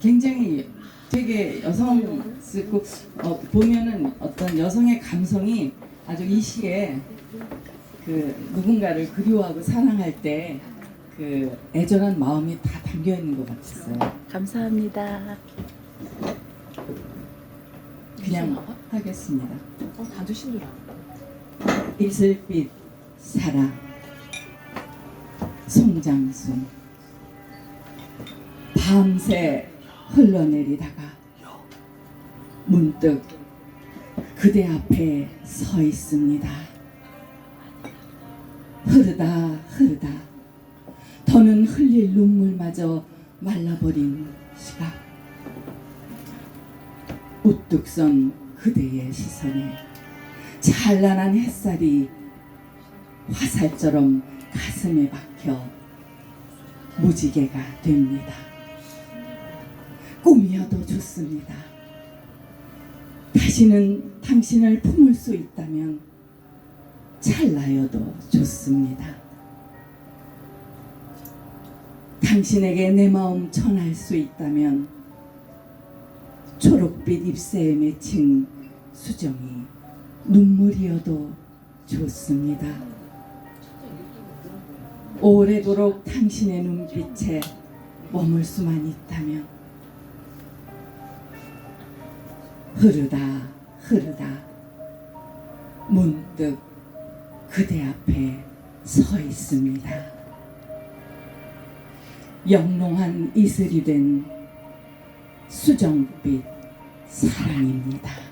굉장히 되게 여성스럽고 어, 보면은 어떤 여성의 감성이 아주 이 시에 그 누군가를 그리워하고 사랑할 때 그 애절한 마음이 다 담겨 있는 것 같았어요. 감사합니다. 그냥 하겠습니다. 어, 다 드신 줄 알아. 이슬빛 사랑 송장순 밤새 흘러내리다가 문득 그대 앞에 서 있습니다. 흐르다 흐르다 더는 흘릴 눈물마저 말라버린 시각 우뚝 선 그대의 시선에 찬란한 햇살이 화살처럼 가슴에 박혀 무지개가 됩니다. 꿈이어도 좋습니다. 다시는 당신을 품을 수 있다면 찰나여도 좋습니다. 당신에게 내 마음 전할 수 있다면 초록빛 잎새에 맺힌 수정이 눈물이어도 좋습니다. 오래도록 당신의 눈빛에 머물 수만 있다면 흐르다 흐르다 문득 그대 앞에 서 있습니다. 영롱한 이슬이 된 수정빛 사랑입니다.